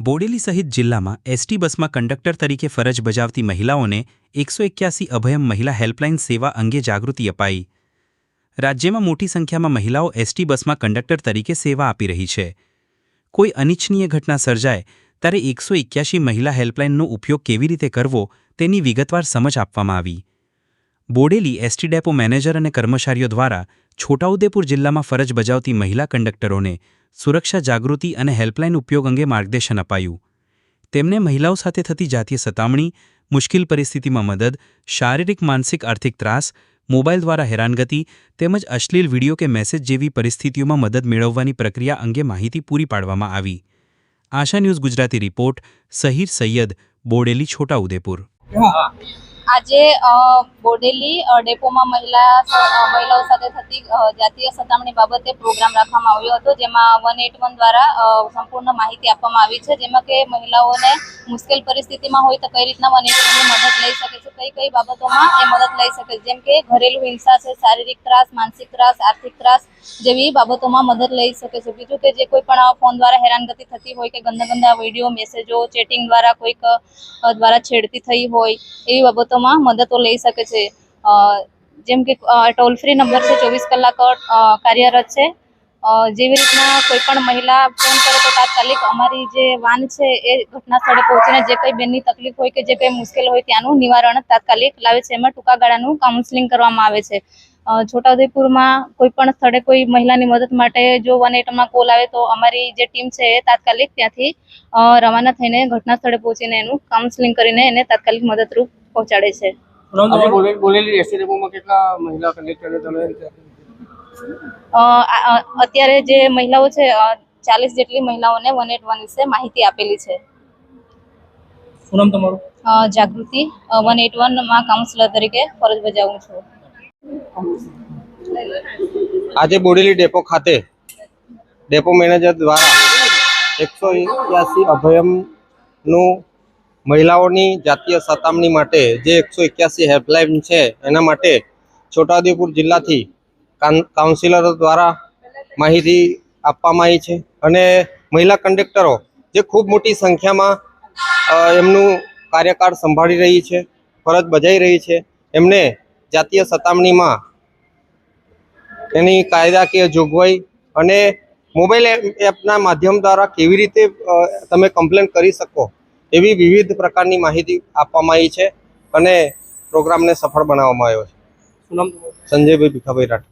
બોડેલી સહિત જિલ્લામાં એસટી બસમાં કંડક્ટર તરીકે ફરજ બજાવતી મહિલાઓને એકસો એક્યાસી અભયમ મહિલા હેલ્પલાઇન સેવા અંગે જાગૃતિ અપાઈ. રાજ્યમાં મોટી સંખ્યામાં મહિલાઓ એસટી બસમાં કંડક્ટર તરીકે સેવા આપી રહી છે. કોઈ અનિચ્છનીય ઘટના સર્જાય, ત્યારે એકસો એક્યાસી મહિલા હેલ્પલાઇનનો ઉપયોગ કેવી રીતે કરવો તેની વિગતવાર સમજ આપવામાં આવી. બોડેલી એસટી ડેપો મેનેજર અને કર્મચારીઓ દ્વારા છોટાઉદેપુર જિલ્લામાં ફરજ બજાવતી મહિલા કંડક્ટરોને સુરક્ષા જાગૃતિ અને હેલ્પલાઇન ઉપયોગ અંગે માર્ગદર્શન અપાયું. તેમને મહિલાઓ સાથે થતી જાતીય સતામણી, મુશ્કેલ પરિસ્થિતિમાં મદદ, શારીરિક, માનસિક, આર્થિક ત્રાસ મોબાઈલ દ્વારા હેરાનગતિ તેમજ અશ્લીલ વીડિયો કે મેસેજ જેવી પરિસ્થિતિઓમાં મદદ મેળવવાની પ્રક્રિયા અંગે માહિતી પૂરી પાડવામાં આવી. Asha news Gujarati report, Sahir Saiyed, Bodeli, Chhotaudepur. આજે બોડેલી ડેપોમાં મહિલા મહિલાઓ સાથે થતી જાતીય સતામણી બાબતે પ્રોગ્રામ રાખવામાં આવ્યો હતો, જેમાં વન એટ વન દ્વારા સંપૂર્ણ માહિતી આપવામાં આવી છે. જેમાં કે મહિલાઓને મુશ્કેલ પરિસ્થિતિમાં હોય તો કઈ રીતના વન એટ વનની મદદ લઈ શકે છે, કઈ કઈ બાબતોમાં એ મદદ લઈ શકે છે. જેમ કે ઘરેલું હિંસા છે, શારીરિક ત્રાસ, માનસિક ત્રાસ, આર્થિક ત્રાસ જેવી બાબતોમાં મદદ લઈ શકે છે. બીજું કે જે કોઈ પણ ફોન દ્વારા હેરાનગતિ થતી હોય કે ગંદા ગંદા વીડિયો, મેસેજો, ચેટિંગ દ્વારા કોઈક દ્વારા છેડતી થઈ હોય એવી બાબતોમાં મદદો લઈ શકે છે. જેમ કે ટોલ ફ્રી નંબર છે, ચોવીસ કલાક કાર્યરત છે. જેવી રીતના કોઈ પણ મહિલા ફોન કરે તો તાત્કાલિક અમારી જે વાન છે, એ ઘટના સ્થળે પહોંચીને જે કંઈ બેનની તકલીફ હોય કે જે કંઈ મુશ્કેલ હોય ત્યાંનું નિવારણ તાત્કાલિક લાવે છે. એમાં ટૂંકા ગાળાનું કાઉન્સેલિંગ કરવામાં આવે છે. છોટાઉદેપુરમાં કોઈ પણ સ્થળે કોઈ મહિલાની મદદ માટે જો વન એટમાં કોલ આવે તો અમારી જે ટીમ છે, એ તાત્કાલિક ત્યાંથી રવાના થઈને ઘટના સ્થળે પહોંચીને એનું કાઉન્સેલિંગ કરીને એને તાત્કાલિક મદદરૂપ પહોંચાડે છે. બોલેલી કેટલા મહિલા તમે અત્યારે જે મહિલાઓ છે ચાલીસ જેટલી મહિલાઓને વન એટ વન વિશે માહિતી આપેલી છે. શું નામ તમારું? જાગૃતિ વન એટ વનમાં કાઉન્સિલર તરીકે ફરજ બજાવું છું. આજે બોડેલી ડેપો ખાતે ડેપો મેનેજર દ્વારા એકસો એક્યાસી અભયમનું મહિલાઓની જાતીય સતામણી માટે જે એકસો એક્યાસી હેલ્પલાઇન છે, એના માટે છોટાઉદેપુર જિલ્લાથી કાઉન- કાઉન્સિલરો દ્વારા માહિતી આપવામાં આવી છે. અને મહિલા કંડક્ટરો જે ખૂબ મોટી સંખ્યામાં એમનું કાર્યકાળ સંભાળી રહી છે, ફરજ બજાવી રહી છે, એમને જાતીય સતામણીમાં એની કાયદાકીય જોગવાઈ અને મોબાઈલ એપ- એપના માધ્યમ દ્વારા કેવી રીતે તમે કમ્પ્લેન કરી શકો એવી વિવિધ પ્રકારની માહિતી આપવામાં આવી છે અને પ્રોગ્રામને સફળ બનાવવામાં આવ્યો છે. સંજયભાઈ ભીખાભાઈ રાઠવા.